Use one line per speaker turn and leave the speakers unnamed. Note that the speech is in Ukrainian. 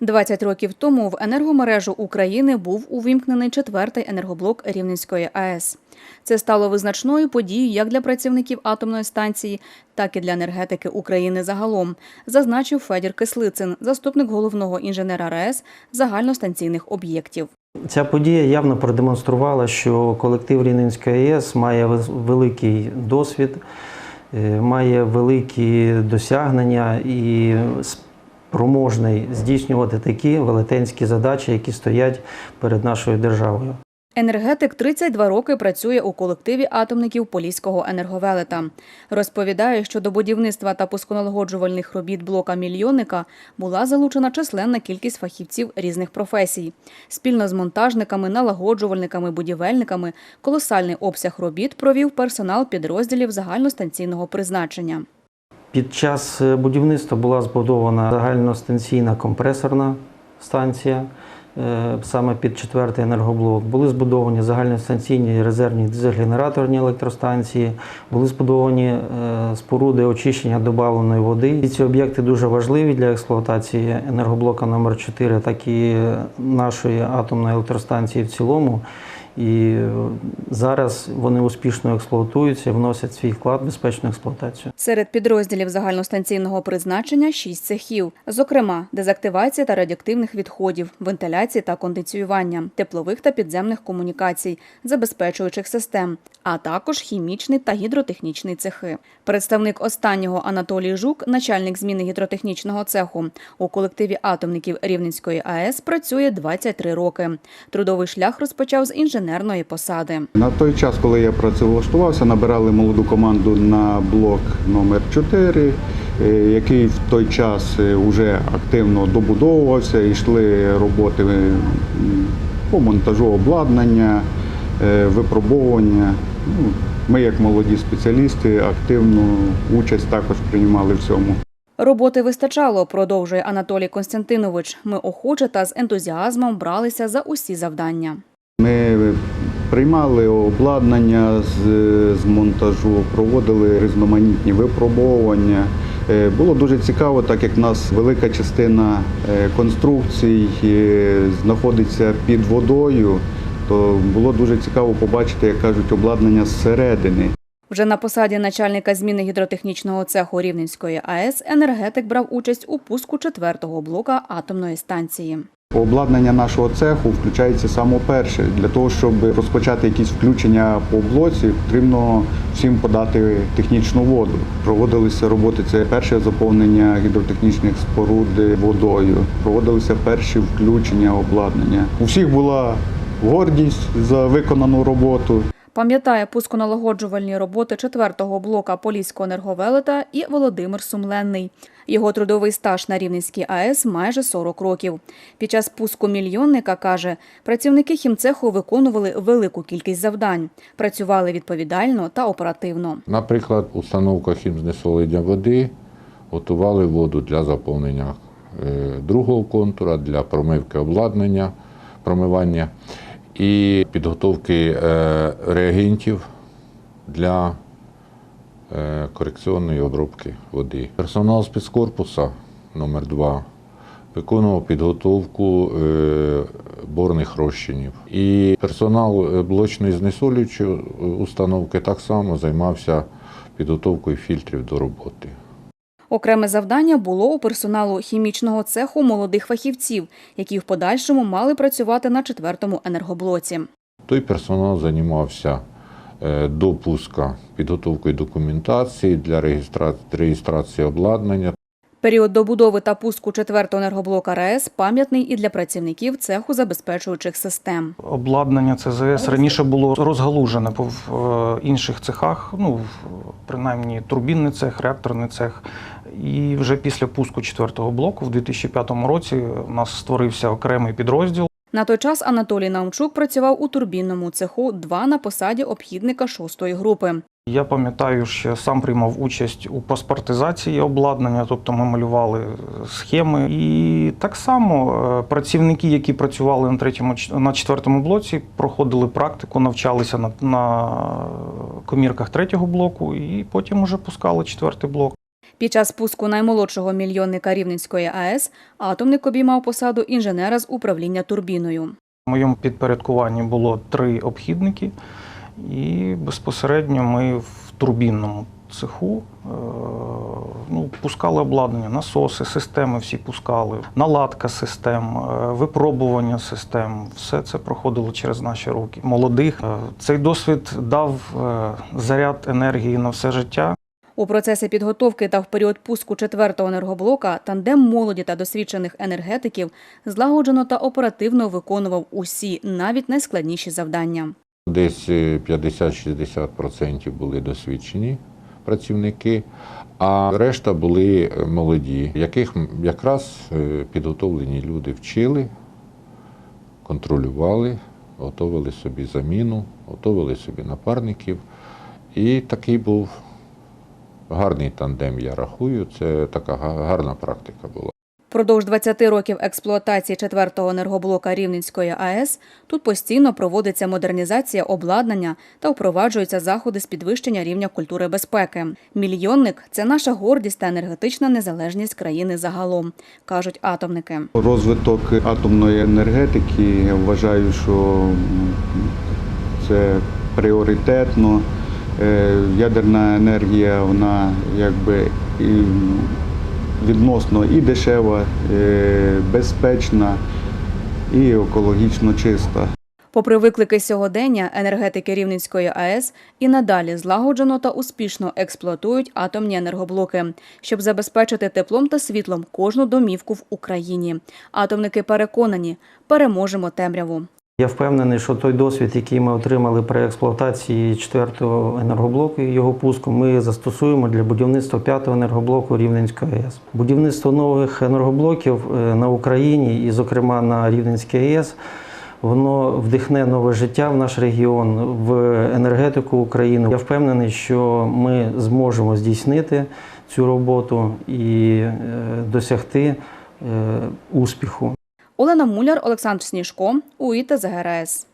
20 років тому в енергомережу України був увімкнений четвертий енергоблок Рівненської АЕС. Це стало визначною подією як для працівників атомної станції, так і для енергетики України загалом, зазначив Федір Кислицин, заступник головного інженера РАЕС загальностанційних об'єктів.
Ця подія явно продемонструвала, що колектив Рівненської АЕС має великий досвід, е, має великі досягнення і спроможний здійснювати такі велетенські задачі, які стоять перед нашою державою.
Енергетик 32 роки працює у колективі атомників Поліського енерговелета. Розповідає, що до будівництва та пусконалагоджувальних робіт блока мільйонника була залучена численна кількість фахівців різних професій. Спільно з монтажниками, налагоджувальниками, будівельниками колосальний обсяг робіт провів персонал підрозділів загальностанційного призначення.
Під час е, будівництва була збудована загальностанційна компресорна станція, е, саме під четвертий енергоблок. Були збудовані загальностанційні резервні дизель-генераторні електростанції, були збудовані е, споруди очищення добавленої води. І ці об'єкти дуже важливі для експлуатації енергоблока номер 4 так і нашої атомної електростанції в цілому. І зараз вони успішно експлуатуються вносять свій вклад в безпечну експлуатацію.
Серед підрозділів загальностанційного призначення шість цехів, зокрема, дезактивація та радіоактивних відходів, вентиляції та кондиціювання, теплових та підземних комунікацій, забезпечуючих систем, а також хімічний та гідротехнічний цехи. Представник останнього Анатолій Жук, начальник зміни гідротехнічного цеху у колективі атомників Рівненської АЕС, працює 23 роки. Трудовий шлях розпочав з інженерної посади.
На той час, коли я працевлаштувався, набирали молоду команду на блок номер 4 е, який в той час вже активно добудовувався, йшли роботи по монтажу обладнання, е, випробовування. Ну, Ми, як молоді спеціалісти, активну участь також приймали в цьому.
Роботи вистачало, продовжує Анатолій Константинович. Ми охоче та з ентузіазмом бралися за усі завдання.
Ми приймали обладнання з, з монтажу, проводили різноманітні випробовування. Е, Було дуже цікаво, так як в нас велика частина е, конструкцій е, знаходиться під водою, то було дуже цікаво побачити, як кажуть, обладнання зсередини.
Вже на посаді начальника зміни гідротехнічного цеху Рівненської АЕС енергетик брав участь у пуску четвертого блока атомної станції.
Обладнання нашого цеху включається саме перше. Для того, щоб розпочати якісь включення по блоці, потрібно всім подати технічну воду. Проводилися роботи. Це перше заповнення гідротехнічних споруд водою. Проводилися перші включення обладнання. У всіх була гордість за виконану роботу.
Пам'ятає пусконалагоджувальні роботи четвертого блока Поліського енерговелета і Володимир Сумленний. Його трудовий стаж на Рівненській АЕС майже 40 років. Під час пуску мільйонника, каже, працівники хімцеху виконували велику кількість завдань, працювали відповідально та оперативно.
Наприклад, установка хімзнесолення води готували воду для заповнення е, другого контура, для промивки обладнання, промивання і підготовки е, реагентів для е, корекційної обробки води. Персонал спецкорпуса номер 2 виконував підготовку е, борних розчинів. І персонал блочної знесолюючої установки так само займався підготовкою фільтрів до роботи.
Окреме завдання було у персоналу хімічного цеху молодих фахівців, які в подальшому мали працювати на четвертому енергоблоці.
Той персонал займався допуска підготовкою документації для реєстра- реєстрації обладнання.
Період добудови та пуску четвертого енергоблока РАЕС пам'ятний і для працівників цеху забезпечуючих систем.
Обладнання ЦЗС раніше було розгалужене по в е, інших цехах, ну в- принаймні турбінний цех, реакторний цех. І вже після пуску четвертого блоку в 2005 році у нас створився окремий підрозділ.
На той час Анатолій Наумчук працював у турбінному цеху 2 на посаді обхідника шостої групи.
Я пам'ятаю, що сам приймав участь у паспортизації обладнання, тобто ми малювали схеми. І так само е, працівники, які працювали на третьому на четвертому блоці, проходили практику, навчалися на, на комірках третього блоку, і потім уже пускали четвертий блок.
Під час пуску наймолодшого мільйонника Рівненської АЕС атомник обіймав посаду інженера з управління турбіною.
В моєму підпорядкуванні було три обхідники, і безпосередньо ми в турбінному цеху е, ну, пускали обладнання, насоси, системи всі пускали, наладка систем, е, випробування систем. Все це проходило через наші руки. Молодих Е, цей досвід дав заряд енергії на все життя.
У процесі підготовки та в період пуску четвертого енергоблока тандем молоді та досвідчених енергетиків злагоджено та оперативно виконував усі, навіть найскладніші завдання.
Десь е, 50-60% були досвідчені працівники, а решта були е, молоді, яких якраз е, підготовлені люди вчили, контролювали, готували собі заміну, готували собі напарників. І такий був гарний тандем, я рахую. Це така гарна практика була.
Впродовж 20 років експлуатації четвертого енергоблока Рівненської АЕС тут постійно проводиться модернізація обладнання та впроваджуються заходи з підвищення рівня культури безпеки. Мільйонник це наша гордість та енергетична незалежність країни загалом, кажуть атомники.
Розвиток атомної енергетики я вважаю, що це пріоритетно. Е, Ядерна енергія, вона якби відносно і дешева, е, безпечна, і екологічно чиста.
Попри виклики сьогодення, енергетики Рівненської АЕС і надалі злагоджено та успішно експлуатують атомні енергоблоки, щоб забезпечити теплом та світлом кожну домівку в Україні. Атомники переконані, переможемо темряву.
Я впевнений, що той досвід, який ми отримали при експлуатації четвертого енергоблоку і його пуску, ми застосуємо для будівництва п'ятого енергоблоку Рівненської АЕС. Будівництво нових енергоблоків е, на Україні і, зокрема, на Рівненській АЕС, воно вдихне нове життя в наш регіон, в енергетику України. Я впевнений, що ми зможемо здійснити цю роботу і е, досягти е, успіху.
Олена Муляр, Олександр Сніжко, УІТА ЗГРС.